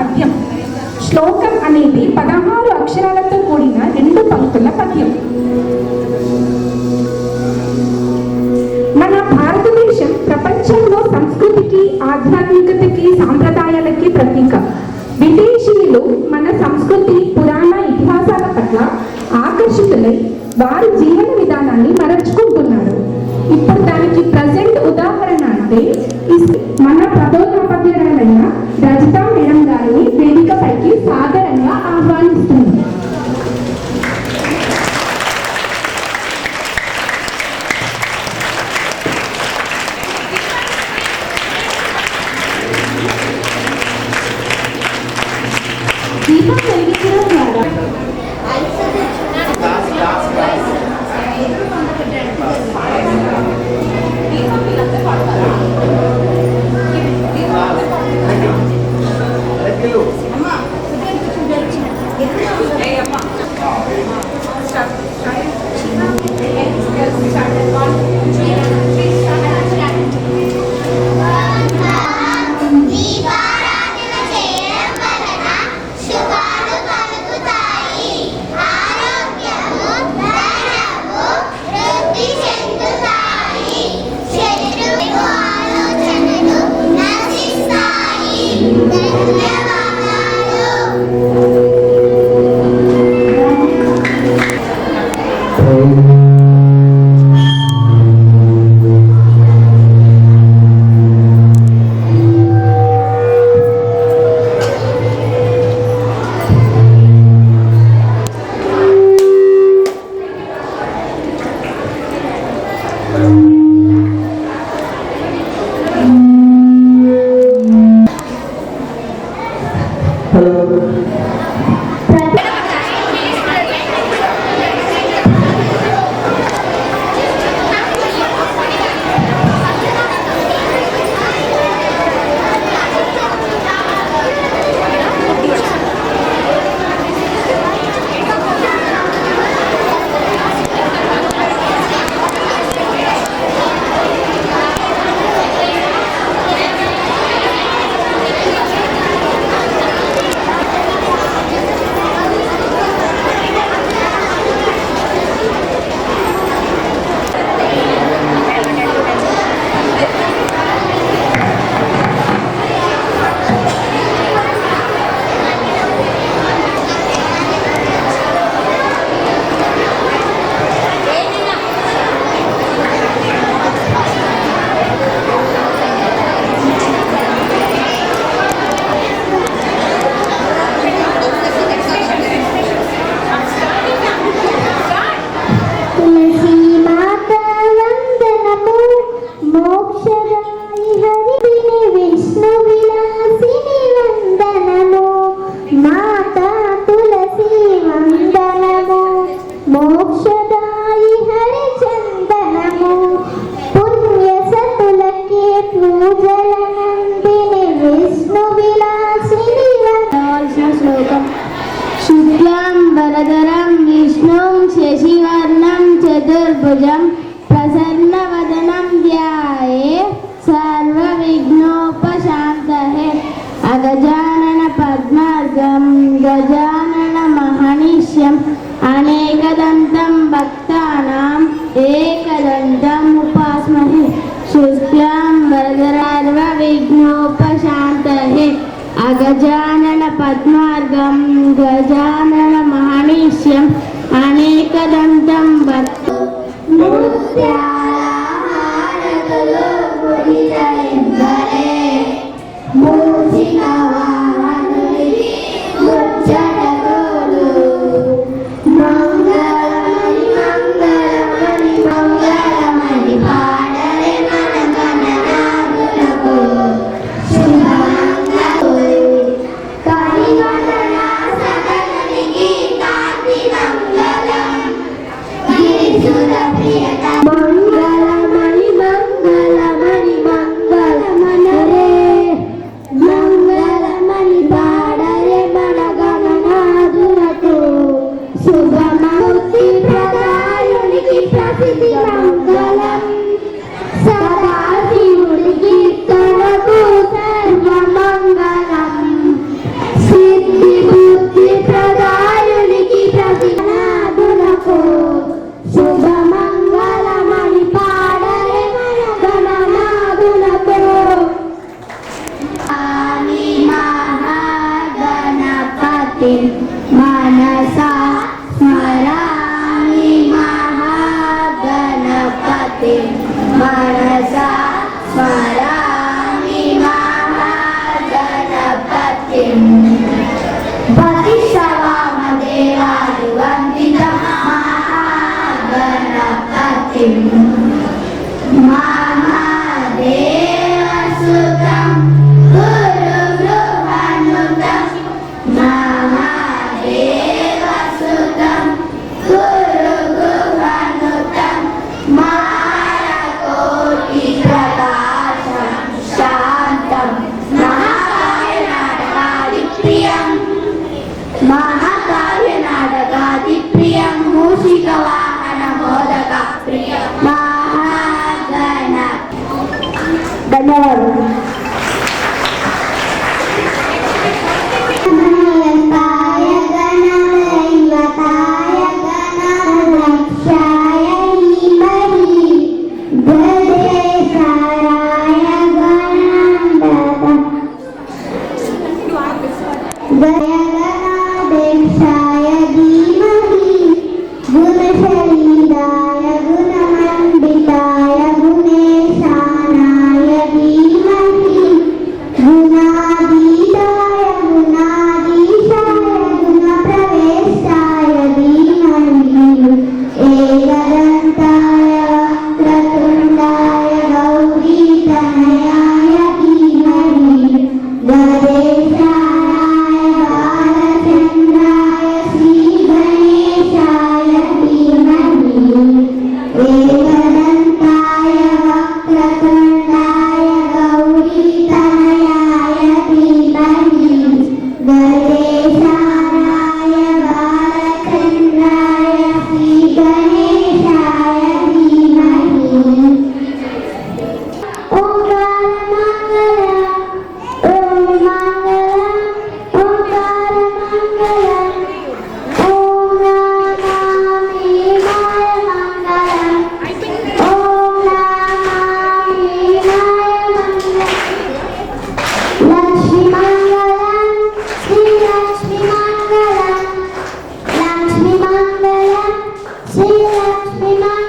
పద్యం. శ్లోకం అనేది పదహారు అక్షరాలతో కూడిన రెండు పంక్తుల పద్యం. మన భారతదేశం ప్రపంచంలో సంస్కృతికి ఆధ్యాత్మికతకి సాంప్రదాయాలకి ప్రతీక. విదేశీయులు మన సంస్కృతి పురాణ ఇతిహాసాల పట్ల ఆకర్షితులై వారి జీవన విధానాన్ని మరచుకుంటున్నారు ఇప్పుడు దానికి ప్రజెంట్ ఉదాహరణ అంటే మన गजानन पद्मार्गं गजानन वाटे मानसा स्मरामि महागणपते। バイバ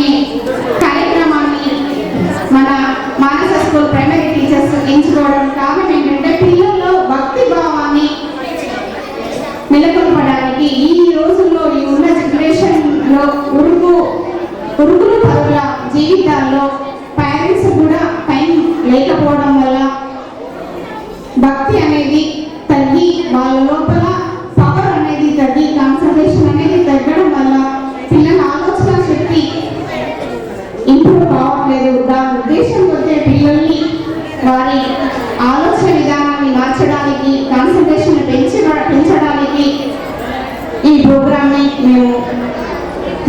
সামনে ఇంప్రూవ్ కావట్లేదు. దాని ఉద్దేశం వచ్చే పిల్లల్ని వారి ఆలోచన విధానాన్ని మార్చడానికి కాన్సన్ట్రేషన్ పెంచి పెంచడానికి ఈ ప్రోగ్రామ్ని మేము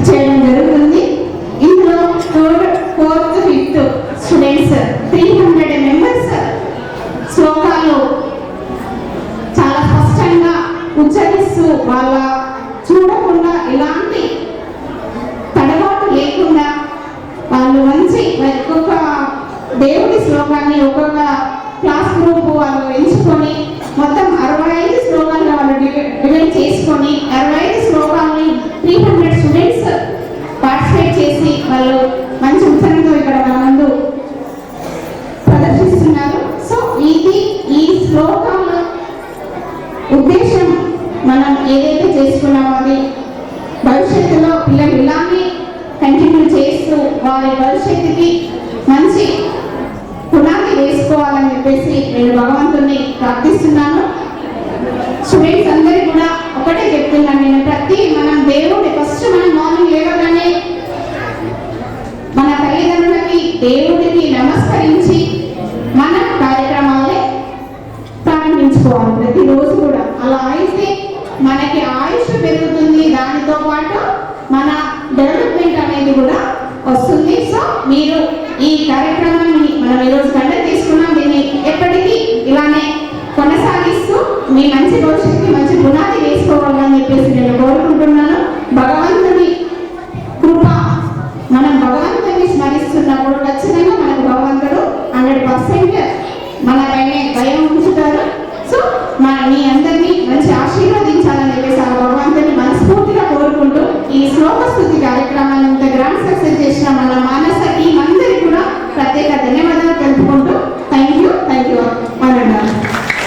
చేయడం జరుగుతుంది. ఇందులో third fourth fifth students three hundred members శ్లోకాలు చాలా స్పష్టంగా ఉచ్చరిస్తూ వాళ్ళ ఒక్కొక్క దేవుడి శ్లోకాన్ని ఒక్కొక్క క్లాస్ గ్రూప్ వాళ్ళు ఎంచుకొని మొత్తం అరవై ఐదు శ్లోకాలు వాళ్ళు డివైడ్ చేసుకొని అరవై ఐదు వారి భవిష్యత్తుకి మంచి పునాది వేసుకోవాలని చెప్పేసి నేను భగవంతుని ప్రార్థిస్తున్నాను. స్టూడెంట్స్ అందరికీ కూడా ఒకటే చెప్తున్నాను నేను ప్రతి మనం దేవుడి ఫస్ట్ మనం మార్నింగ్ లేవగానే మన తల్లిదండ్రులకి దేవుడికి నమస్కరించి మన కార్యక్రమాలే ప్రారంభించుకోవాలి ప్రతిరోజు కూడా. అలా అయితే మనకి ఆయుష్ పెరుగుతుంది దానితో పాటు మన డెవలప్మెంట్ అనేది కూడా వస్తుంది. సో మీరు ఈ కార్యక్రమాన్ని మనం ఈరోజు